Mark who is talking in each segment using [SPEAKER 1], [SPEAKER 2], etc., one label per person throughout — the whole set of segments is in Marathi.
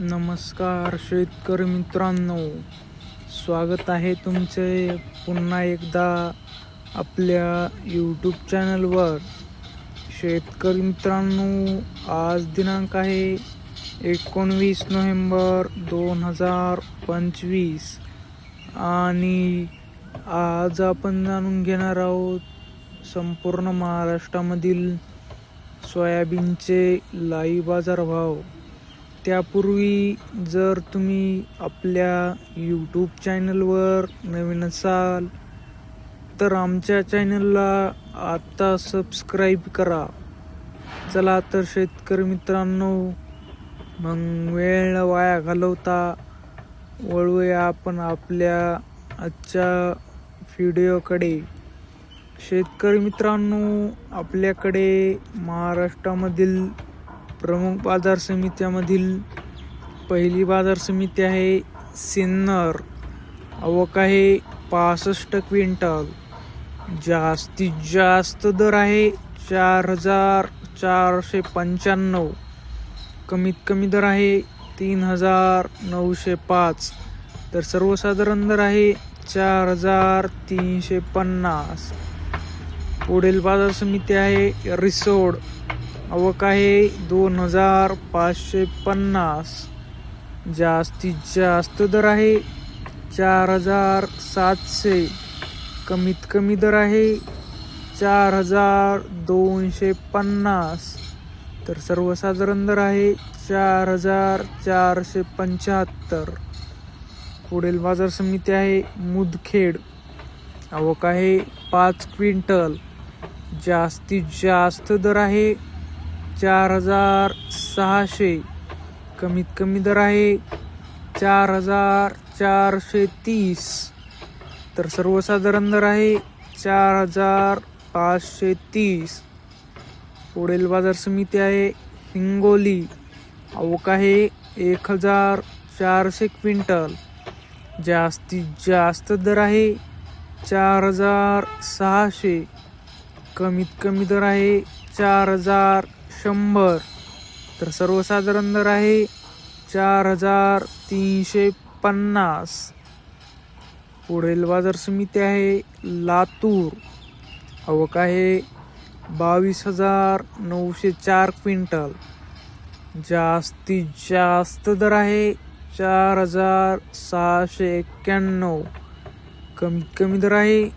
[SPEAKER 1] नमस्कार शेतकरी मित्रांनो. स्वागत आहे तुमचे पुन्हा एकदा आपल्या यूट्यूब चॅनलवर. शेतकरी मित्रांनो आज दिनांक आहे एकोणवीस नोव्हेंबर दोन हजार पंचवीस आणि आज आपण जाणून घेणार आहोत संपूर्ण महाराष्ट्रामधील सोयाबीनचे लाईव बाजारभाव त्यापूर्वी जर तुम्ही आपल्या यूट्यूब चॅनलवर नवीन असाल तर आमच्या चॅनलला आत्ता सबस्क्राईब करा. चला तर शेतकरी मित्रांनो मग वेळ वाया घालवता वळूया आपण आपल्या आजच्या व्हिडिओकडे शेतकरी मित्रांनो आपल्याकडे महाराष्ट्रामधील प्रमुख बाजार समित्यामधील पहिली बाजार समिती आहे सिन्नर. आवक आहे पासष्ट क्विंटल. जास्तीत जास्त दर आहे चार हजार चारशे पंच्याण्णव. कमीत कमी दर आहे तीन हजार नऊशे पाच. तर सर्वसाधारण दर आहे चार हजार तीनशे पन्नास. पुढील बाजार समिती आहे रिसोड. आवक आहे दोन हजार पाचशे पन्नास. जास्तीत जास्त दर आहे चार हजार सातशे. कमीत कमी दर आहे चार हजार दोनशे पन्नास. तर सर्वसाधारण दर आहे चार हजार चारशे पंच्याहत्तर. पुढील बाजार समिती आहे मुदखेड. आवक आहे पाच क्विंटल. जास्तीत जास्त दर आहे चार हजार सहाशे. कमीत कमी दर आहे चार हजार चारशे तीस. तर सर्वसाधारण दर आहे चार हजार पाचशे तीस. पुढील बाजार समिती आहे हिंगोली. आवक आहे एक हजार चारशे क्विंटल. जास्तीत जास्त दर आहे चार हजार सहाशे. कमीत कमी दर आहे चार हजार शंभर. तर सर्वसाधारण दर आहे चार हजार तीनशे पन्नास. पुढील बाजार समिती आहे लातूर. आवक आहे बावीस हजार नऊशे चार क्विंटल. जास्तीत जास्त दर आहे चार हजार सहाशे एक्क्याण्णव. कमीत कमी दर आहे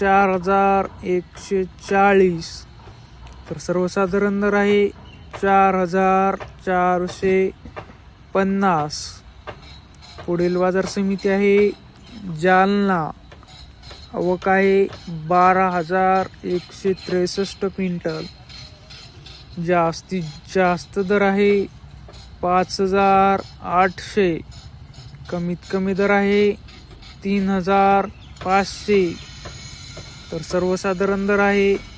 [SPEAKER 1] चार हजार एकशे चाळीस. तर सर्वसाधारण दर आहे चार हजार चारशे पन्नास. पुढील बाजार समिती आहे जालना. आवक आहे बारा हजार एकशे त्रेसष्ट क्विंटल. जास्तीत जास्त दर आहे पाच हजार आठशे. कमीत कमी दर आहे तीन हजार पाचशे. तर सर्वसाधारण दर आहे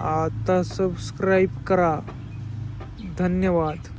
[SPEAKER 1] आता सबस्क्राईब करा. धन्यवाद.